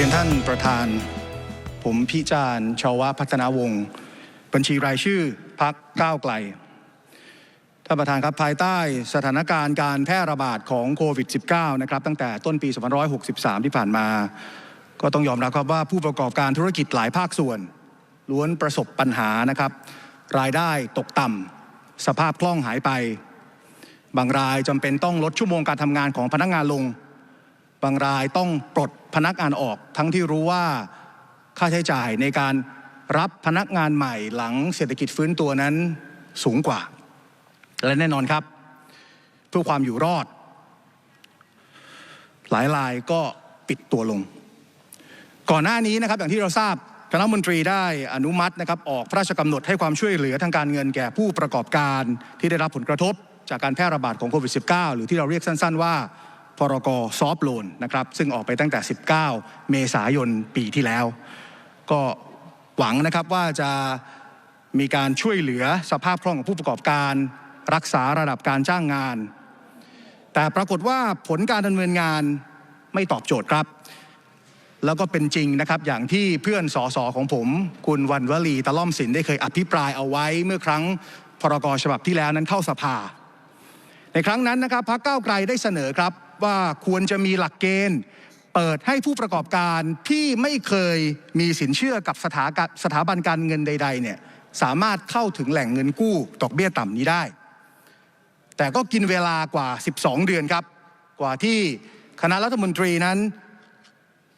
รียนท่านประธาน ผมพิจารณ์ชาวะพัฒนาวงศ์บัญชีรายชื่อพักก้าวไกล ท่านประธานครับภายใต้สถานการณ์การแพร่ระบาดของโควิด -19 นะครับตั้งแต่ต้นปี2563 ที่ผ่านมา ก็ต้องยอมรับครับว่าผู้ประกอบการธุรกิจหลายภาคส่วน ล้วนประสบปัญหานะครับ รายได้ตกต่ำสภาพคล่องหายไป บางรายจำเป็นต้องลดชั่วโมงการทำงานของพนักงานลง บางรายต้องปลดพนักงานออกทั้งที่รู้ว่าค่าใช้จ่ายในการรับพนักงานใหม่หลังเศรษฐกิจฟื้นตัวนั้นสูงกว่า และแน่นอนครับ เพื่อความอยู่รอด หลายรายก็ปิดตัวลง ก่อนหน้านี้นะครับอย่างที่เราทราบคณะมนตรีได้อนุมัตินะครับออกพระราชกำหนดให้ความช่วยเหลือทางการเงินแก่ผู้ประกอบการที่ได้รับผลกระทบ จากการแพร่ระบาดของโควิด -19 หรือที่เราเรียกสั้น ๆ ว่า พรกซอฟโลนนะครับซึ่งออกไปตั้งแต่ 19 เมษายนปีที่แล้ว ก็หวังนะครับว่าจะมีการช่วยเหลือสภาพคล่องของผู้ประกอบการ รักษาระดับการจ้างงาน แต่ปรากฏว่าผลการดำเนินงานไม่ตอบโจทย์ครับ แล้วก็เป็นจริงนะครับอย่างที่เพื่อนสอสอของผม คุณวันวลีตะล่อมสินได้เคยอภิปรายเอาไว้เมื่อครั้งพรกฉบับที่แล้วนั้นเข้าสภา ในครั้งนั้นนะครับพรรคก้าวไกลได้เสนอครับ ว่าควรจะมีหลักเกณฑ์เปิดให้ผู้ประกอบการที่ไม่เคยมีสินเชื่อกับสถาสถาบันการเงินใด ๆ เนี่ยสามารถเข้าถึงแหล่งเงินกู้ดอกเบี้ยต่ำนี้ได้ แต่ก็กินเวลากว่า 12 เดือนครับ กว่าที่คณะรัฐมนตรีนั้น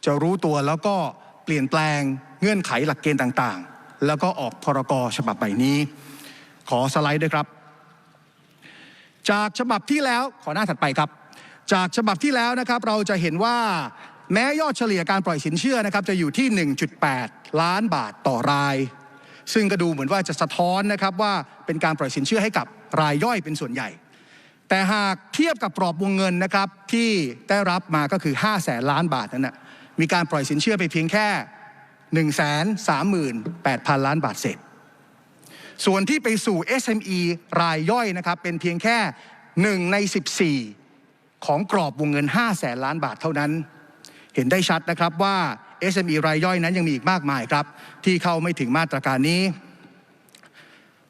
จะรู้ตัวแล้วก็เปลี่ยนแปลงเงื่อนไขหลักเกณฑ์ต่างๆ แล้วก็ออกพรกฉบับใหม่นี้ ขอสไลด์ด้วยครับ จากฉบับที่แล้วขอหน้าถัดไปครับ จากฉบับที่แล้วนะครับเราจะเห็นว่าแม้ยอดเฉลี่ยการปล่อยสินเชื่อนะครับจะอยู่ที่ 1.8 ล้านบาทต่อราย ซึ่งก็ดูเหมือนว่าจะสะท้อนนะครับว่าเป็นการปล่อยสินเชื่อให้กับรายย่อยเป็นส่วนใหญ่ แต่หากเทียบกับกรอบวงเงินนะครับที่ได้รับมาก็คือ5แสนล้านบาทนั้นนะมีการปล่อยสินเชื่อไปเพียงแค่ 1 3 8 0 0 0 ล้านบาทเศษส่วนที่ไปสู่ SME รายย่อยนะครับเป็นเพียงแค่ 1 ใน 14 ของกรอบวงเงิน 5 แสนล้านบาทเท่านั้น เห็นได้ชัดนะครับว่า SME รายย่อยนั้นยังมีอีกมากมายครับ ที่เข้าไม่ถึงมาตรการนี้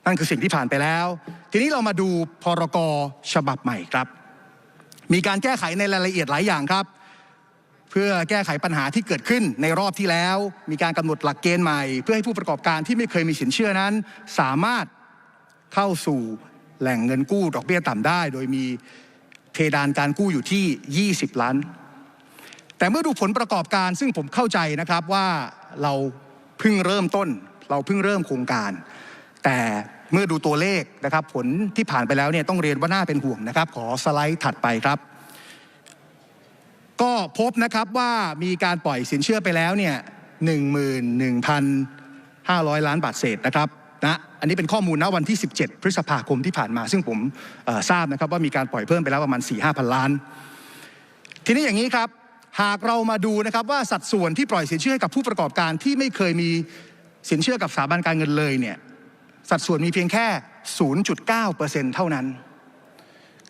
นั่นคือสิ่งที่ผ่านไปแล้ว ทีนี้เรามาดูพรกฉบับใหม่ครับ มีการแก้ไขในรายละเอียดหลายอย่างครับ เพื่อแก้ไขปัญหาที่เกิดขึ้นในรอบที่แล้ว มีการกำหนดหลักเกณฑ์ใหม่ เพื่อให้ผู้ประกอบการที่ไม่เคยมีสินเชื่อนั้น สามารถเข้าสู่แหล่งเงินกู้ดอกเบี้ยต่ำได้ โดยมี เพดานการกู้อยู่ที่ 20 ล้าน แต่เมื่อดูผลประกอบการซึ่งผมเข้าใจนะครับว่าเราเพิ่งเริ่มต้น เราเพิ่งเริ่มโครงการ แต่เมื่อดูตัวเลขนะครับ ผลที่ผ่านไปแล้วเนี่ยต้องเรียนว่าน่าเป็นห่วงนะครับ ขอสไลด์ถัดไปครับ ก็พบนะครับว่ามีการปล่อยสินเชื่อไปแล้วเนี่ยหนึ่งหมื่นหนึ่งพันห้าร้อยล้านบาทเศษนะครับ นะอันนี้เป็นข้อมูลณวันที่ 17 พฤษภาคมที่ผ่านมา ซึ่งผมทราบนะครับว่ามีการปล่อยเพิ่มไปแล้วประมาณ4 5พันล้าน ทีนี้อย่างนี้ครับหากเรามาดูนะครับว่าสัดส่วนที่ปล่อยสินเชื่อให้กับผู้ประกอบการที่ไม่เคยมีสินเชื่อกับสถาบันการเงินเลยเนี่ยสัดส่วนมีเพียงแค่ 0.9%เท่านั้น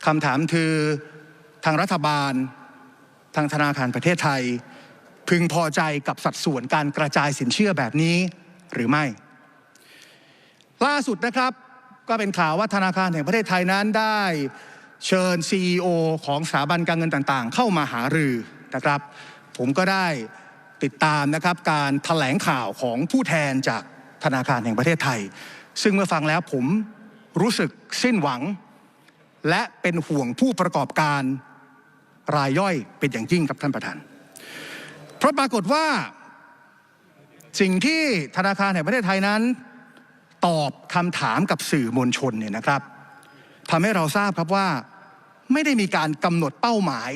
คำถามคือทางรัฐบาล ทางธนาคารประเทศไทย พึงพอใจกับสัดส่วนการกระจายสินเชื่อแบบนี้หรือไม่ ล่าสุดนะครับก็เป็นข่าวว่าธนาคารแห่งประเทศไทยนั้นได้เชิญ CEO ของสถาบันการเงินต่างๆ เข้ามาหารือนะครับ ผมก็ได้ติดตามนะครับการถแถลงข่าวของผู้แทนจากธนาคารแห่งประเทศไทย ซึ่งเมื่อฟังแล้วผมรู้สึกสิ้นหวัง และเป็นห่วงผู้ประกอบการรายย่อยเป็นอย่างยิ่งครับท่านประธาน เพราะปรากฏว่าสิ่งที่ธนาคารแห่งประเทศไทยนั้น ตอบคำถามกับสื่อมวลชนเนี่ยนะครับทำให้เราทราบครับว่าไม่ได้มีการกำหนดเป้าหมาย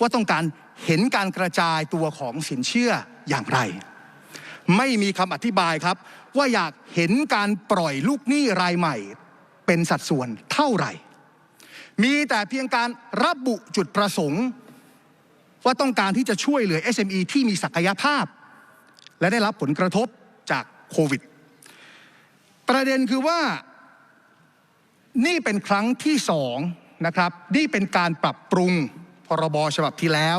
ว่าต้องการเห็นการกระจายตัวของสินเชื่ออย่างไร ไม่มีคำอธิบายครับ ว่าอยากเห็นการปล่อยลูกหนี้รายใหม่ เป็นสัดส่วนเท่าไหร่ มีแต่เพียงการระบบุจุดประสงค์ ว่าต้องการที่จะช่วยเหลือ SME ที่มีศักยภาพ และได้รับผลกระทบจากโควิด ประเด็นคือว่านี่เป็นครั้งที่สองนะครับนี่เป็นการปรับปรุงพรบฉบับที่แล้ว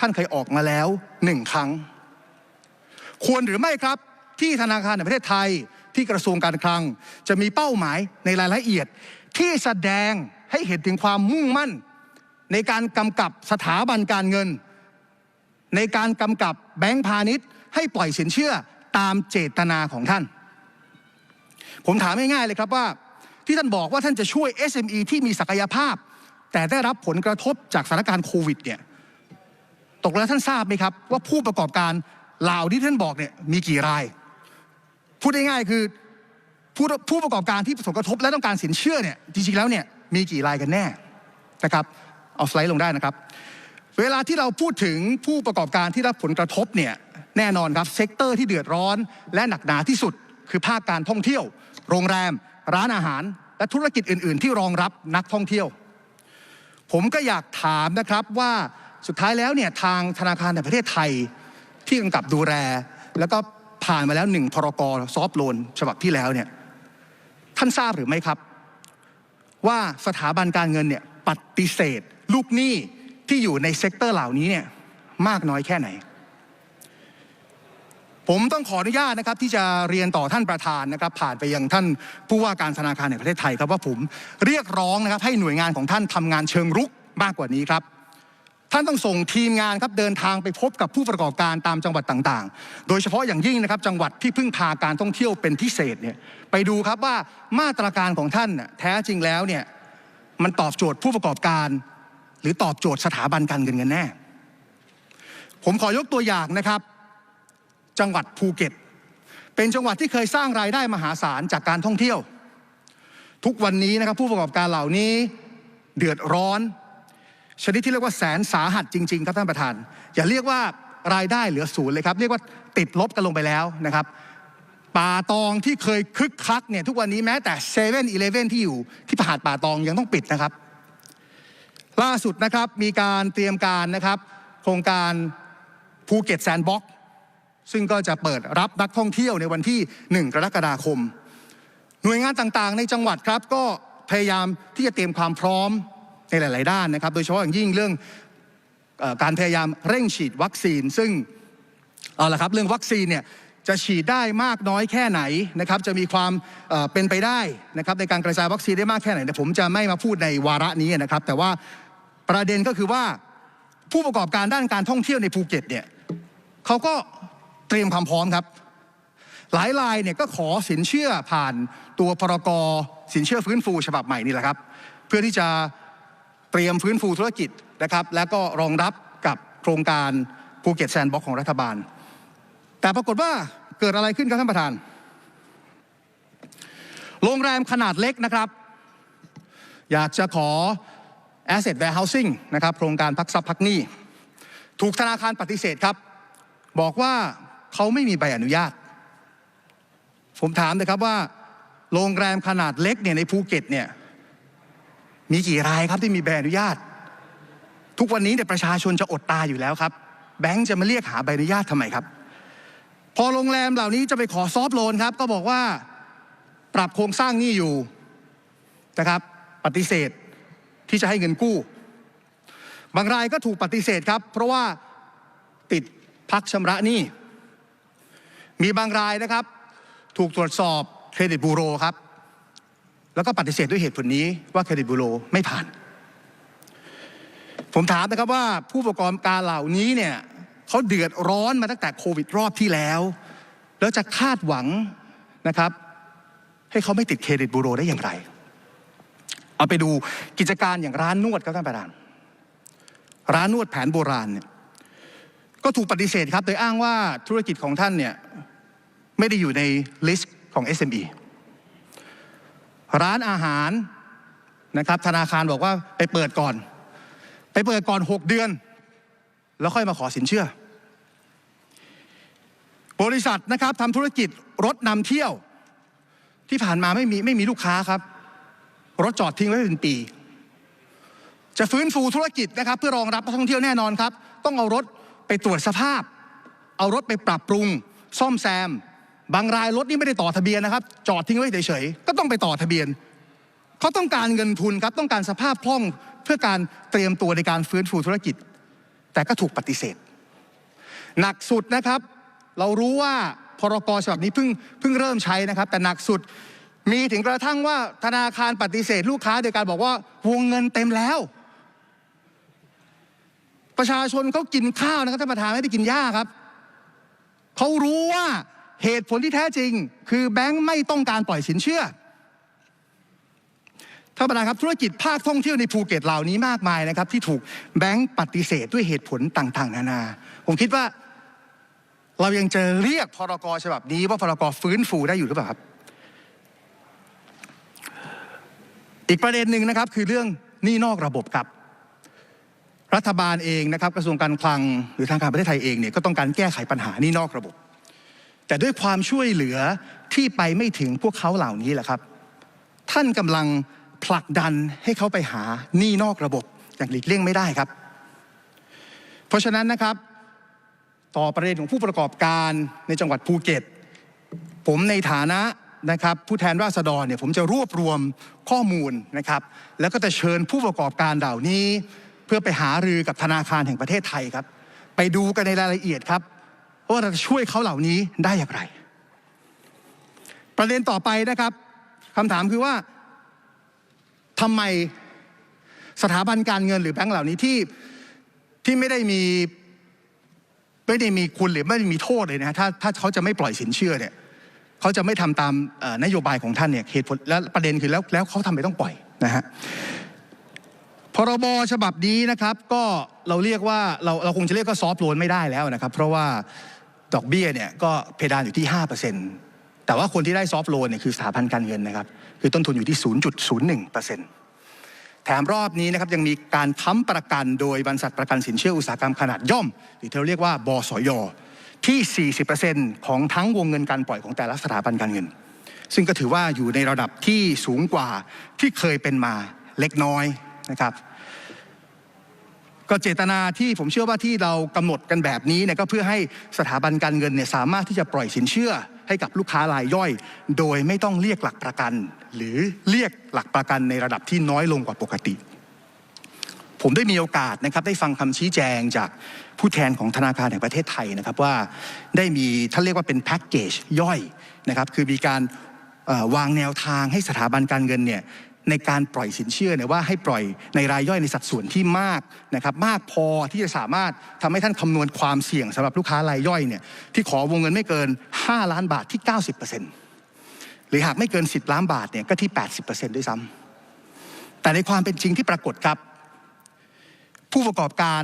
ท่านเคยออกมาแล้วหนึ่งครั้ง ควรหรือไม่ครับที่ธนาคารแห่งประเทศไทยที่กระทรวงการคลัง จะมีเป้าหมายในรายละเอียด ที่แสดงให้เห็นถึงความมุ่งมั่น ในการกำกับสถาบันการเงิน ในการกำกับแบงก์พาณิชย์ ให้ปล่อยสินเชื่อตามเจตนาของท่าน ผมถามง่ายๆเลยครับว่าที่ท่านบอกว่าท่านจะช่วย SME ที่มีศักยภาพ แต่ได้รับผลกระทบจากสถานการณ์โควิดเนี่ยตกแล้วท่านทราบไหมครับ ว่าผู้ประกอบการเหล่าที่ท่านบอกเนี่ยมีกี่ราย พูดง่ายๆคือผู้ผู้ประกอบการที่ประสบกระทบและต้องการสินเชื่อเนี่ยจริงๆแล้วเนี่ยมีกี่รายกันแน่นะครับเอาสไลด์ลงได้นะครับ เวลาที่เราพูดถึงผู้ประกอบการที่รับผลกระทบเนี่ยแน่นอนครับเซกเตอร์ที่เดือดร้อนและหนักหนาที่สุด คือภาคการท่องเที่ยว โรงแรม ร้านอาหาร และธุรกิจอื่น ๆ ที่รองรับนักท่องเที่ยว ผมก็อยากถามนะครับว่าสุดท้ายแล้วเนี่ยทางธนาคารแห่งประเทศไทยที่กำกับดูแล แล้วก็ผ่านมาแล้วหนึ่งพรกซอฟโลนฉบับที่แล้วเนี่ยท่านทราบหรือไม่ครับ ว่าสถาบันการเงินเนี่ยปฏิเสธ ลูกหนี้ที่อยู่ในเซกเตอร์เหล่านี้เนี่ยมากน้อยแค่ไหน ผมต้องขออนุญาตนะครับที่จะเรียนต่อท่านประธานนะครับ ผ่านไปยังท่านผู้ว่าการธนาคารแห่งประเทศไทยครับว่าผมเรียกร้องนะครับให้หน่วยงานของท่านทำงานเชิงรุกมากกว่านี้ครับ ท่านต้องส่งทีมงานครับเดินทางไปพบกับผู้ประกอบการตามจังหวัดต่างๆ โดยเฉพาะอย่างยิ่งนะครับจังหวัดที่พึ่งพาการท่องเที่ยวเป็นพิเศษเนี่ยไปดูครับว่ามาตรการของท่านน่แท้จริงแล้วเนี่ยมันตอบโจทย์ผู้ประกอบการ หรือตอบโจทย์สถาบันการเงินกันแน่ ผมขอยกตัวอย่างนะครับ จังหวัดภูเก็ต เป็นจังหวัดที่เคยสร้างรายได้มหาศาลจากการท่องเที่ยว ทุกวันนี้นะครับผู้ประกอบการเหล่านี้เดือดร้อน ชนิดที่เรียกว่าแสนสาหัสจริง ๆ ครับท่านประธาน อย่าเรียกว่ารายได้เหลือศูนย์เลยครับ เรียกว่าติดลบกันลงไปแล้วนะครับป่าตองที่เคยคึกคักเนี่ยทุกวันนี้แม้แต่เซเว่นอีเลฟเว่นที่อยู่ที่หาดป่าตองยังต้องปิดนะครับ ล่าสุดนะครับมีการเตรียมการนะครับ โครงการภูเก็ตแซนด์บ็อกซ์ ซึ่งก็จะเปิดรับนักท่องเที่ยวในวันที่ 1 กรกฎาคม หน่วยงานต่างๆ ในจังหวัดครับก็พยายามที่จะเตรียมความพร้อมในหลาย ๆ ด้านนะครับ โดยเฉพาะอย่างยิ่งเรื่องอการพยายามเร่งฉีดวัคซีน ซึ่งเอาละครับเรื่องวัคซีนเนี่ยจะฉีดได้มากน้อยแค่ไหนนะครับ จะมีความเป็นไปได้นะครับในการกระจายวัคซีนได้มากแค่ไหนเดี๋ยวผมจะไม่มาพูดในวาระนี้นะครับ แต่ว่าประเด็นก็คือว่าผู้ประกอบการด้านการท่องเที่ยวในภูเก็ตเนี่ยเขาก็ เตรียมความพร้อมครับ หลายรายเนี่ยก็ขอสินเชื่อผ่านตัวพรกสินเชื่อฟื้นฟูฉบับใหม่นี่แหละครับ เพื่อที่จะเตรียมฟื้นฟูธุรกิจนะครับ แล้วก็รองรับกับโครงการภูเก็ตแซนด์บ็อกของรัฐบาล แต่ปรากฏว่าเกิดอะไรขึ้นครับท่านประธาน โรงแรมขนาดเล็กนะครับ อยากจะขอ asset warehousing นะครับโครงการพักทรัพย์พักหนี้ ถูกธนาคารปฏิเสธครับ บอกว่า เขาไม่มีใบอนุญาต ผมถามนะครับว่า โรงแรมขนาดเล็กเนี่ยในภูเก็ตเนี่ยมีกี่รายครับที่มีใบอนุญาต ทุกวันนี้เนี่ยประชาชนจะอดตายอยู่แล้วครับ แบงค์จะมาเรียกหาใบอนุญาตทำไมครับ พอโรงแรมเหล่านี้จะไปขอซอฟต์โลนครับ ก็บอกว่าปรับโครงสร้างหนี้อยู่นะครับ ปฏิเสธที่จะให้เงินกู้ บางรายก็ถูกปฏิเสธครับ เพราะว่าติดพักชำระหนี้ มีบางรายนะครับ ถูกตรวจสอบเครดิตบูโรครับ แล้วก็ปฏิเสธด้วยเหตุผลนี้ว่าเครดิตบูโรไม่ผ่าน ผมถามนะครับว่าผู้ประกอบการเหล่านี้เนี่ยเขาเดือดร้อนมาตั้งแต่โควิดรอบที่แล้ว แล้วจะคาดหวังนะครับ ให้เขาไม่ติดเครดิตบูโรได้อย่างไร เอาไปดูกิจการอย่างร้านนวดครับท่านประธาน ร้านนวดแผนโบราณเนี่ย ก็ถูกปฏิเสธครับ โดยอ้างว่าธุรกิจของท่านเนี่ยไม่ได้อยู่ในลิสต์ของ SME ร้านอาหารนะครับธนาคารบอกว่าไปเปิดก่อน ไปเปิดก่อน 6 เดือน แล้วค่อยมาขอสินเชื่อ บริษัทนะครับทำธุรกิจรถนำเที่ยว ที่ผ่านมาไม่มีไม่มีลูกค้าครับ รถจอดทิ้งไว้เป็นปี จะฟื้นฟูธุรกิจนะครับ เพื่อรองรับนักท่องเที่ยวแน่นอนครับ ต้องเอารถ ไปตรวจสภาพ เอารถไปปรับปรุง ซ่อมแซม บางรายรถนี่ไม่ได้ต่อทะเบียนนะครับ จอดทิ้งไว้เฉยๆก็ต้องไปต่อทะเบียนเขาต้องการเงินทุนครับต้องการสภาพคล่องเพื่อการเตรียมตัวในการฟื้นฟูธุรกิจ แต่ก็ถูกปฏิเสธ หนักสุดนะครับ เรารู้ว่าพรกฉบับนี้เพิ่งเพิ่งเริ่มใช้นะครับ แต่หนักสุดมีถึงกระทั่งว่าธนาคารปฏิเสธลูกค้าโดยการบอกว่าวงเงินเต็มแล้ว ประชาชนเขากินข้าวนะครับท่านประธานไม่ได้กินหญ้าครับเขารู้ว่าเหตุผลที่แท้จริง คือแบงค์ไม่ต้องการปล่อยสินเชื่อท่านประธานครับธุรกิจภาคท่องเที่ยวในภูเก็ตเหล่านี้มากมายนะครับ ที่ถูกแบงค์ปฏิเสธด้วยเหตุผลต่าง ๆ นานา ผมคิดว่า เรายังจะเรียกพรกฉบับนี้ว่าพรกฟื้นฟูได้อยู่หรือเปล่าครับ อีกประเด็นหนึ่งนะครับคือเรื่องหนี้นอกระบบครับ รัฐบาลเองนะครับกระทรวงการคลังหรือทางการประเทศไทยเองเนี่ยก็ต้องการแก้ไขปัญหานี้นอกระบบ แต่ด้วยความช่วยเหลือที่ไปไม่ถึงพวกเขาเหล่านี้แหละครับ ท่านกำลังผลักดันให้เขาไปหาหนี้นอกระบบอย่างหลีกเลี่ยงไม่ได้ครับ เพราะฉะนั้นนะครับต่อประเด็นของผู้ประกอบการในจังหวัดภูเก็ต ผมในฐานะนะครับผู้แทนราษฎรเนี่ยผมจะรวบรวมข้อมูลนะครับ แล้วก็จะเชิญผู้ประกอบการเหล่านี้ เพื่อไปหารือกับธนาคารแห่งประเทศไทยครับ ไปดูกันในรายละเอียดครับว่าเราจะช่วยเขาเหล่านี้ได้อย่างไร ประเด็นต่อไปนะครับคำถามคือว่าทำไมสถาบันการเงินหรือแบงก์เหล่านี้ที่ที่ไม่ได้มีไม่ได้มีคุณหรือไม่ได้มีโทษเลยนะถ้าถ้าเขาจะไม่ปล่อยสินเชื่อเนี่ยเขาจะไม่ทำตามนโยบายของท่านเนี่ยเหตุผลและประเด็นคือแล้วแล้วเขาทำไมต้องปล่อยนะฮะ พรบฉบับนี้นะครับก็เราเรียกว่าเราเราคงจะเรียกก็ซอฟต์โลนไม่ได้แล้วนะครับ เพราะว่าดอกเบี้ยเนี่ยก็เพดานอยู่ที่ 5%แต่ว่าคนที่ได้ซอฟต์โลนเนี่ยคือสถาบันการเงินนะครับ คือต้นทุนอยู่ที่ 0.01%แถมรอบนี้นะครับยังมีการค้ำประกันโดยบริษัทประกันสินเชื่ออุตสาหกรรมขนาดย่อม หรือที่เราเรียกว่าบสยที่ 40%ของทั้งวงเงินการปล่อยของแต่ละสถาบันการเงิน ซึ่งก็ถือว่าอยู่ในระดับที่สูงกว่าที่เคยเป็นมาเล็กน้อย นะครับ ก็เจตนาที่ผมเชื่อว่าที่เรากำหนดกันแบบนี้เนี่ยก็เพื่อให้สถาบันการเงินเนี่ยสามารถที่จะปล่อยสินเชื่อให้กับลูกค้ารายย่อย โดยไม่ต้องเรียกหลักประกัน หรือเรียกหลักประกันในระดับที่น้อยลงกว่าปกติ ผมได้มีโอกาสนะครับ ได้ฟังคำชี้แจงจากผู้แทนของธนาคารแห่งประเทศไทยนะครับว่าได้มีท่านเรียกว่าเป็นแพ็กเกจย่อยนะครับ คือมีการวางแนวทางให้สถาบันการเงินเนี่ย ในการปล่อยสินเชื่อเนี่ยว่าให้ปล่อยในรายย่อยในสัดส่วนที่มากนะครับมากพอที่จะสามารถทำให้ท่านคำนวณความเสี่ยงสำหรับลูกค้ารายย่อยเนี่ยที่ขอวงเงินไม่เกิน 5 ล้านบาทที่ 90%หรือหากไม่เกิน 10 ล้านบาทเนี่ยก็ที่ 80%ด้วยซ้ำแต่ในความเป็นจริงที่ปรากฏครับ ผู้ประกอบการ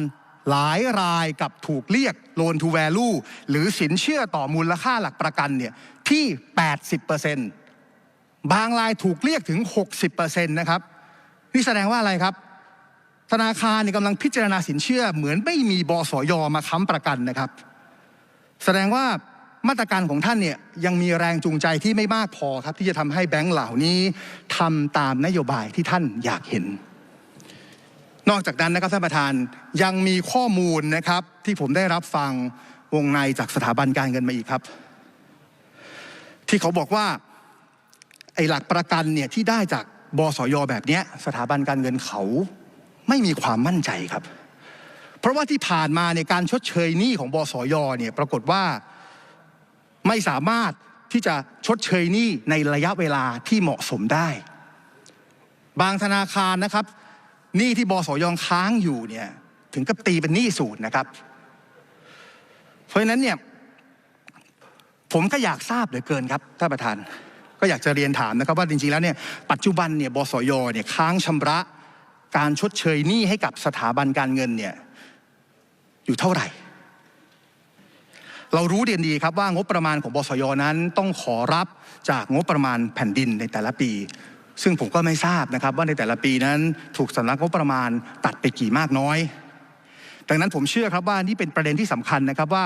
หลายรายกับถูกเรียก loan to value หรือสินเชื่อต่อมูลค่าหลักประกันเนี่ยที่ 80% บางรายถูกเรียกถึง 60%นะครับนี่แสดงว่าอะไรครับ ธนาคารเนี่ยกำลังพิจารณาสินเชื่อ เหมือนไม่มีบสยมาค้ำประกันนะครับ แสดงว่ามาตรการของท่านเนี่ยยังมีแรงจูงใจที่ไม่มากพอครับ ที่จะทำให้แบงก์เหล่านี้ทำตามนโยบายที่ท่านอยากเห็น นอกจากนั้นนะครับท่านประธานยังมีข้อมูลนะครับที่ผมได้รับฟังวงในจากสถาบันการเงินมาอีกครับ ที่เขาบอกว่า หลักประกันเนี่ยที่ได้จากบสยแบบเนี้ยสถาบันการเงินเขาไม่มีความมั่นใจครับ เพราะว่าที่ผ่านมาในการชดเชยหนี้ของบสยเนี่ยปรากฏว่าไม่สามารถที่จะชดเชยหนี้ในระยะเวลาที่เหมาะสมได้ บางธนาคารนะครับหนี้ที่บสยค้างอยู่เนี่ยถึงกับตีเป็นหนี้ศูนย์นะครับ เพราะฉะนั้นเนี่ยผมก็อยากทราบเหลือเกินครับท่านประธาน ก็อยากจะเรียนถามนะครับว่าจริงๆแล้วเนี่ยปัจจุบันเนี่ยบสยเนี่ยค้างชำระการชดเชยหนี้ให้กับสถาบันการเงินเนี่ยอยู่เท่าไหร่ เรารู้เดียนดีครับว่างบประมาณของบสยนั้นต้องขอรับจากงบประมาณแผ่นดินในแต่ละปี ซึ่งผมก็ไม่ทราบนะครับว่าในแต่ละปีนั้นถูกสำนักงบประมาณตัดไปกี่มากน้อย ดังนั้นผมเชื่อครับว่านี่เป็นประเด็นที่สำคัญนะครับว่า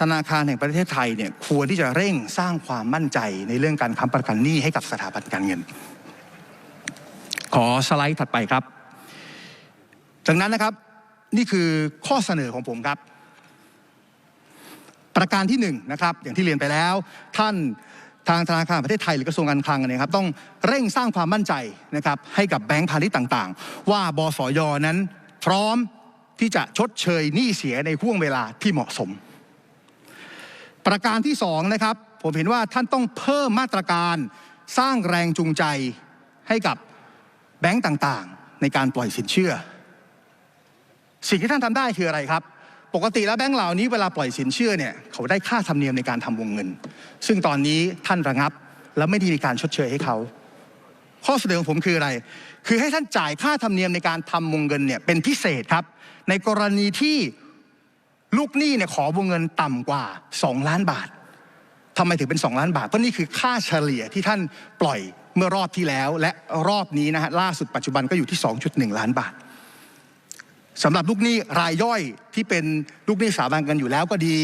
ธนาคารแห่งประเทศไทยเนี่ยควรที่จะเร่งสร้างความมั่นใจในเรื่องการค้ำประกันหนี้ให้กับสถาบันการเงิน ขอสไลด์ถัดไปครับดังนั้นนะครับนี่คือข้อเสนอของผมครับ ประการที่หนึ่งนะครับอย่างที่เรียนไปแล้ว ท่านทางธนาคารประเทศไทยหรือกระทรวงการคลังนี่ยครับต้องเร่งสร้างความมั่นใจนะครับให้กับแบงก์พาณิชย์ต่างๆ ว่าบสยนั้นพร้อมที่จะชดเชยหนี้เสียในห่วงเวลาที่เหมาะสม ประการที่สองนะครับผมเห็นว่าท่านต้องเพิ่มมาตรการสร้างแรงจูงใจให้กับแบงก์ต่างๆ ในการปล่อยสินเชื่อ สิ่งที่ท่านทำได้คืออะไรครับ ปกติแล้วแบงก์เหล่านี้เวลาปล่อยสินเชื่อเนี่ยเขาได้ค่าธรรมเนียมในการทำวงเงิน ซึ่งตอนนี้ท่านระงับและไม่ได้มีการชดเชยให้เขาข้อเสนอของผมคืออะไร คือให้ท่านจ่ายค่าธรรมเนียมในการทำวงเงินเนี่ยเป็นพิเศษครับ ในกรณีที่ ลูกหนี้เนี่ยขอวงเงินต่ำกว่า 2 ล้านบาททำไมถึงเป็น 2 ล้านบาท เพราะนี่คือค่าเฉลี่ยที่ท่านปล่อยเมื่อรอบที่แล้ว และรอบนี้นะฮะล่าสุดปัจจุบันก็อยู่ที่ 2.1 ล้านบาทสำหรับลูกหนี้รายย่อยที่เป็นลูกหนี้สถาบันกันอยู่แล้วก็ดี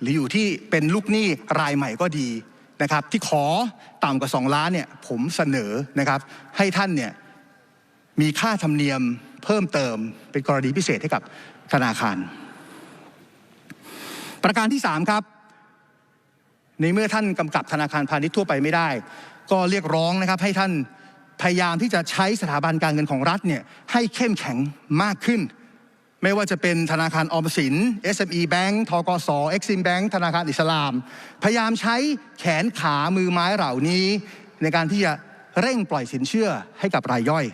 หรืออยู่ที่เป็นลูกหนี้รายใหม่ก็ดีนะครับ ที่ขอต่ำกว่า 2 ล้านเนี่ยผมเสนอนะครับให้ท่านเนี่ยมีค่าธรรมเนียมเพิ่มเติมเป็นกรณีพิเศษให้กับธนาคาร ประการที่3ครับในเมื่อท่านกำกับธนาคารพาณิชย์ทั่วไปไม่ได้ ก็เรียกร้องนะครับให้ท่านพยายามที่จะใช้สถาบันการเงินของรัฐเนี่ยให้เข้มแข็งมากขึ้น ไม่ว่าจะเป็นธนาคารออมสิน SME Bank ทกส Exim Bank ธนาคารอิสลาม พยายามใช้แขนขามือไม้เหล่านี้ ในการที่จะเร่งปล่อยสินเชื่อให้กับรายย่อย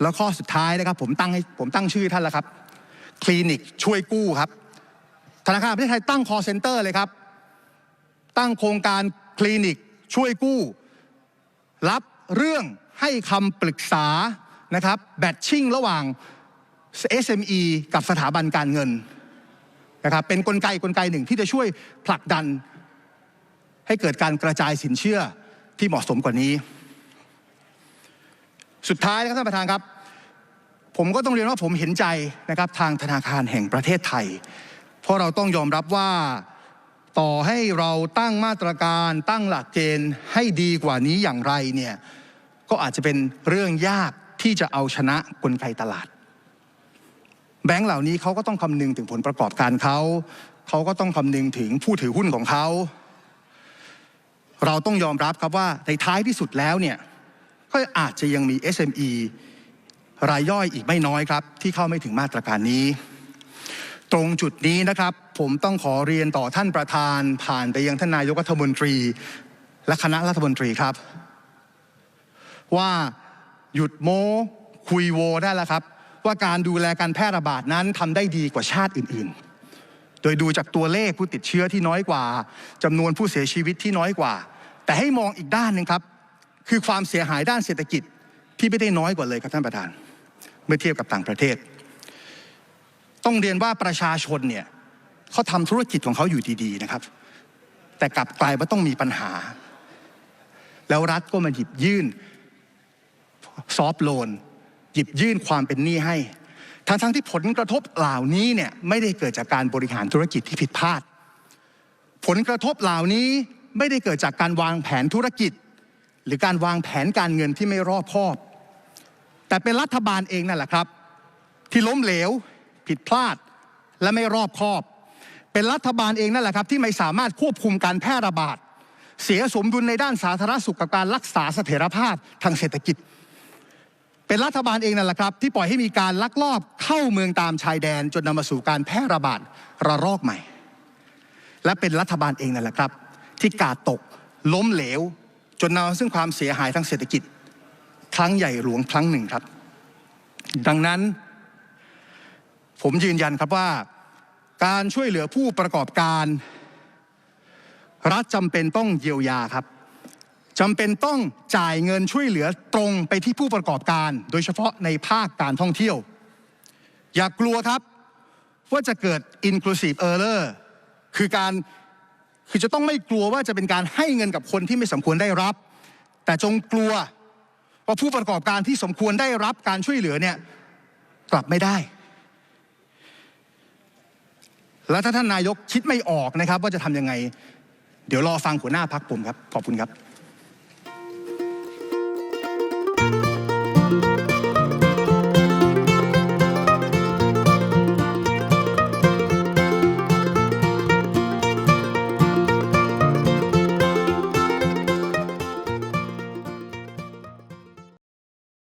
แล้วข้อสุดท้ายนะครับผมตั้งให้ผมตั้งชื่อท่านแล้วครับ คลินิกช่วยกู้ครับ ธนาคารประเทศไทยตั้ง call center เลยครับตั้งโครงการคลินิกช่วยกู้ รับเรื่องให้คำปรึกษานะครับแบทชิ่งระหว่าง SME กับสถาบันการเงินนะครับเป็นนกลไกกลไกหนึ่งที่จะช่วยผลักดัน ให้เกิดการกระจายสินเชื่อที่เหมาะสมกว่านี้ สุดท้ายนะครับท่านประธานครับ ผมก็ต้องเรียนว่าผมเห็นใจนะครับทางธนาคารแห่งประเทศไทย ราะเราต้องยอมรับว่าต่อให้เราตั้งมาตรการตั้งหลักเกณฑ์ให้ดีกว่านี้อย่างไรเนี่ยก็อาจจะเป็นเรื่องยากที่จะเอาชนะกลไกตลาด แบงก์เหล่านี้เขาก็ต้องคำนึงถึงผลประกอบการเขาเขาก็ต้องคำนึงถึงผู้ถือหุ้นของเขา เราต้องยอมรับครับว่าในท้ายที่สุดแล้วเนี่ยก็อาจจะยังมี SME รายย่อยอีกไม่น้อยครับ ที่เข้าไม่ถึงมาตรการนี้ ตรงจุดนี้นะครับ ผมต้องขอเรียนต่อท่านประธานผ่านไปยังท่านนายกรัฐมนตรี และคณะรัฐมนตรีครับ ว่าหยุดโม้คุยโวได้แล้วครับ ว่าการดูแลการแพร่ระบาดนั้นทำได้ดีกว่าชาติอื่น ๆ โดยดูจากตัวเลขผู้ติดเชื้อที่น้อยกว่าจำนวนผู้เสียชีวิตที่น้อยกว่า แต่ให้มองอีกด้านหนึ่งครับ คือความเสียหายด้านเศรษฐกิจที่ไม่ได้น้อยกว่าเลยครับท่านประธาน เมื่อเทียบกับต่างประเทศ ต้องเรียนว่าประชาชนเนี่ยเขาทำธุรกิจของเขาอยู่ดีๆนะครับ แต่กลับกลายว่าต้องมีปัญหา แล้วรัฐก็มาหยิบยื่นซอฟโลน หยิบยื่นความเป็นหนี้ให้ ทั้งทั้งที่ผลกระทบเหล่านี้เนี่ยไม่ได้เกิดจากการบริหารธุรกิจที่ผิดพลาด ผลกระทบเหล่านี้ไม่ได้เกิดจากการวางแผนธุรกิจ หรือการวางแผนการเงินที่ไม่รอบคอบ แต่เป็นรัฐบาลเองนั่นแหละครับ ที่ล้มเหลว ผิดพลาดและไม่รอบคอบ เป็นรัฐบาลเองนั่นแหละครับ ที่ไม่สามารถควบคุมการแพร่ระบาด เสียสมดุลในด้านสาธารณสุขกับการรักษาเสถียรภาพทางเศรษฐกิจ เป็นรัฐบาลเองนั่นแหละครับ ที่ปล่อยให้มีการลักลอบเข้าเมืองตามชายแดน จนนำมาสู่การแพร่ระบาดระลอกใหม่ และเป็นรัฐบาลเองนั่นแหละครับ ที่กาดตกล้มเหลว จนนำมาซึ่งความเสียหายทางเศรษฐกิจ ครั้งใหญ่หลวงครั้งหนึ่งครับ ดังนั้น ผมยืนยันครับว่าการช่วยเหลือผู้ประกอบการ รัฐจำเป็นต้องเยียวยาครับจำเป็นต้องจ่ายเงินช่วยเหลือตรงไปที่ผู้ประกอบการ โดยเฉพาะในภาคการท่องเที่ยว อย่ากลัวครับ ว่าจะเกิด inclusive error คือการคือจะต้องไม่กลัวว่าจะเป็นการให้เงินกับคนที่ไม่สมควรได้รับ แต่จงกลัวว่าผู้ประกอบการที่สมควรได้รับการช่วยเหลือเนี่ยกลับไม่ได้ แล้วถ้าท่านนายกคิดไม่ออกนะครับว่าจะทำยังไงเดี๋ยวรอฟังหัวหน้าพักผมครับขอบคุณครับ